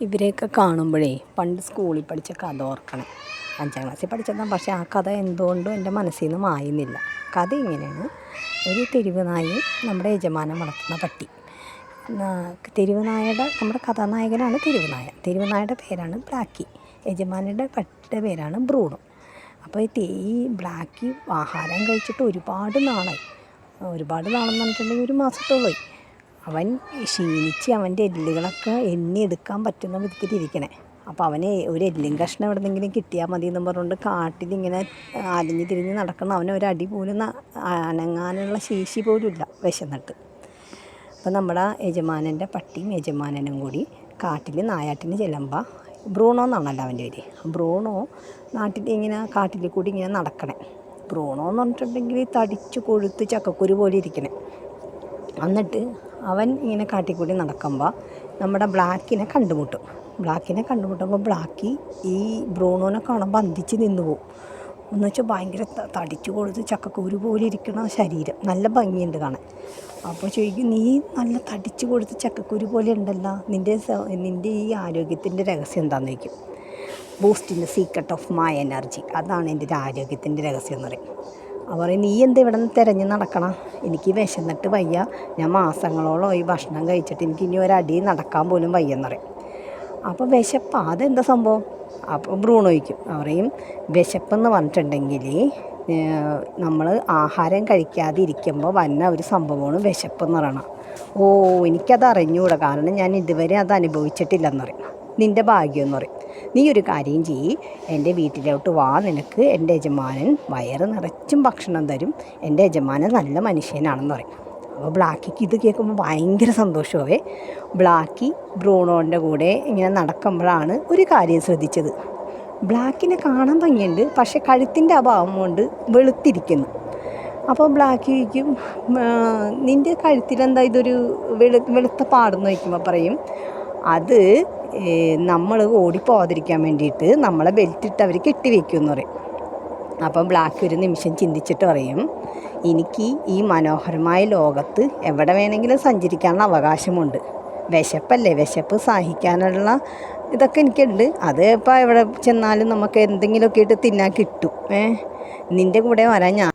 ഇവരെയൊക്കെ കാണുമ്പോഴേ പണ്ട് സ്കൂളിൽ പഠിച്ച കഥ ഓർക്കണം. അഞ്ചാം ക്ലാസ്സിൽ പഠിച്ചതാണ് പക്ഷേ ആ കഥ എന്തുകൊണ്ടും എന്റെ മനസ്സിൽ നിന്ന് മായുന്നില്ല. കഥ ഇങ്ങനെയാണ്. ഒരു തെരുവ് നായി നമ്മുടെ യജമാനം വളർത്തുന്ന പട്ടി. നാ- തെരുവ് നായയുടെ നമ്മുടെ കഥാനായകനാണ് തെരുവ് നായ തെരുവ് നായയുടെ പേരാണ് ബ്ലാക്കി. യജമാനിയുടെ പട്ടിയുടെ പേരാണ് ബ്രൂണോ. അപ്പോൾ ഈ ബ്ലാക്കി ആഹാരം കഴിച്ചിട്ട് ഒരുപാട് നാളായി. ഒരുപാട് നാളെന്ന് പറഞ്ഞിട്ടുണ്ടെങ്കിൽ ഒരു മാസത്തോളമായി അവൻ ക്ഷീണിച്ച് അവന്റെ എല്ലുകളൊക്കെ എണ്ണി എടുക്കാൻ പറ്റുന്ന വിധത്തിലിരിക്കണേ അപ്പോൾ അവന് ഒരു എല്ലും കഷ്ണം എവിടെന്നെങ്കിലും കിട്ടിയാൽ മതി എന്ന് പറഞ്ഞുകൊണ്ട് കാട്ടിലിങ്ങനെ അലിഞ്ഞ് തിരിഞ്ഞ് നടക്കണം. അവന് ഒരടി പോലും ന- അനങ്ങാനുള്ള ശേഷി പോലും ഇല്ല വിശന്നിട്ട്. അപ്പോൾ നമ്മുടെ യജമാനന്റെ പട്ടിയും യജമാനനും കൂടി കാട്ടിൽ നായാട്ടിന് ചെല്ലുമ്പോൾ ബ്രൂണോ എന്നാണല്ലോ അവന്റെ പേര്. ബ്രൂണോ നാട്ടിൽ ഇങ്ങനെ കാട്ടിൽ കൂടി ഇങ്ങനെ നടക്കണേ. ബ്രൂണോ എന്ന് പറഞ്ഞിട്ടുണ്ടെങ്കിൽ തടിച്ച് കൊഴുത്ത് ചക്കക്കുരു പോലെ ഇരിക്കണേ. എന്നിട്ട് അവൻ ഇങ്ങനെ കാട്ടിക്കൂട്ടി കൂടി നടക്കുമ്പോൾ നമ്മുടെ ബ്ലാക്കിനെ കണ്ടുമുട്ടും. ബ്ലാക്കിനെ കണ്ടുമുട്ടുമ്പോൾ ബ്ലാക്കി ഈ ബ്രൂണോനെ കാണുമ്പോൾ അന്തിച്ച് നിന്ന് പോവും. എന്ന് വെച്ചാൽ ഭയങ്കര തടിച്ചു കൊടുത്ത് ചക്കക്കുരു പോലെ ഇരിക്കണ ശരീരം. നല്ല ഭംഗിയുണ്ട് കാണാൻ. അപ്പോൾ ചോദിക്കും നീ നല്ല തടിച്ചു കൊടുത്ത് ചക്കക്കുരു പോലെ ഉണ്ടല്ലോ. നിന്റെ നിന്റെ ഈ ആരോഗ്യത്തിന്റെ രഹസ്യം എന്താണെന്ന് ചോദിക്കും. ബൂസ്റ്റിന്റെ സീക്രട്ട് ഓഫ് മൈ എനർജി അതാണ് എന്റെ ആരോഗ്യത്തിന്റെ രഹസ്യം എന്ന് പറയും. അവർ നീ എന്ത് ഇവിടെ നിന്ന് തിരഞ്ഞ് നടക്കണം? എനിക്ക് വിശന്നിട്ട് വയ്യ. ഞാൻ മാസങ്ങളോളം ഈ ഭക്ഷണം കഴിച്ചിട്ട് എനിക്ക് ഇനി ഒരടി നടക്കാൻ പോലും വയ്യെന്ന് പറയും. അപ്പോൾ വിശപ്പ് അതെന്താ സംഭവം? അപ്പോൾ ബ്രൂണോയ്ക്കും പറയും വിശപ്പെന്ന് പറഞ്ഞിട്ടുണ്ടെങ്കിൽ നമ്മൾ ആഹാരം കഴിക്കാതെ ഇരിക്കുമ്പോൾ വന്ന ഒരു സംഭവമാണ് വിശപ്പെന്ന് പറയണം. ഓ എനിക്കത് അറിഞ്ഞുകൂടാ കാരണം ഞാൻ ഇതുവരെ അത് അനുഭവിച്ചിട്ടില്ലെന്ന് പറയും. നിന്റെ ഭാഗ്യം എന്ന് പറയും. നീ ഒരു കാര്യം ചെയ്യ്. എന്റെ വീട്ടിലോട്ട് വാ. നിനക്ക് എന്റെ യജമാനൻ വയറ് നിറച്ചും ഭക്ഷണം തരും. എന്റെ യജമാനൻ നല്ല മനുഷ്യനാണെന്ന് പറയും. അപ്പോൾ ബ്ലാക്കിക്ക് ഇത് കേൾക്കുമ്പോൾ ഭയങ്കര സന്തോഷമാവേ. ബ്ലാക്കി ബ്രൂണോന്റെ കൂടെ ഇങ്ങനെ നടക്കുമ്പോഴാണ് ഒരു കാര്യം ശ്രദ്ധിച്ചത്. ബ്ലാക്കിനെ കാണാൻ ഭംഗിയുണ്ട്. പക്ഷേ കഴുത്തിന്റെ അഭാവം കൊണ്ട് വെളുത്തിരിക്കുന്നു. അപ്പോൾ ബ്ലാക്ക് ചോദിക്കും "ആ, നിന്റെ കഴുത്തിലെന്താ ഇതൊരു വെളു വെളുത്ത പാടെന്ന് ചോദിക്കുമ്പോൾ പറയും അത് നമ്മൾ ഓടിപ്പോകാതിരിക്കാൻ വേണ്ടിയിട്ട് നമ്മളെ ബെൽറ്റ് ഇട്ട് അവർ കെട്ടി എന്ന് പറയും. അപ്പം ബ്ലാക്ക് ഒരു നിമിഷം ചിന്തിച്ചിട്ട് പറയും എനിക്ക് ഈ മനോഹരമായ ലോകത്ത് എവിടെ വേണമെങ്കിലും സഞ്ചരിക്കാനുള്ള അവകാശമുണ്ട്. വിശപ്പല്ലേ? വിശപ്പ് സഹിക്കാനുള്ള ഇതൊക്കെ എനിക്കുണ്ട്. അത് ഇപ്പോൾ എവിടെ ചെന്നാലും നമുക്ക് എന്തെങ്കിലുമൊക്കെ ഇട്ട് തിന്നാൻ കിട്ടും. ഏ? നിന്റെ കൂടെ വരാൻ ഞാൻ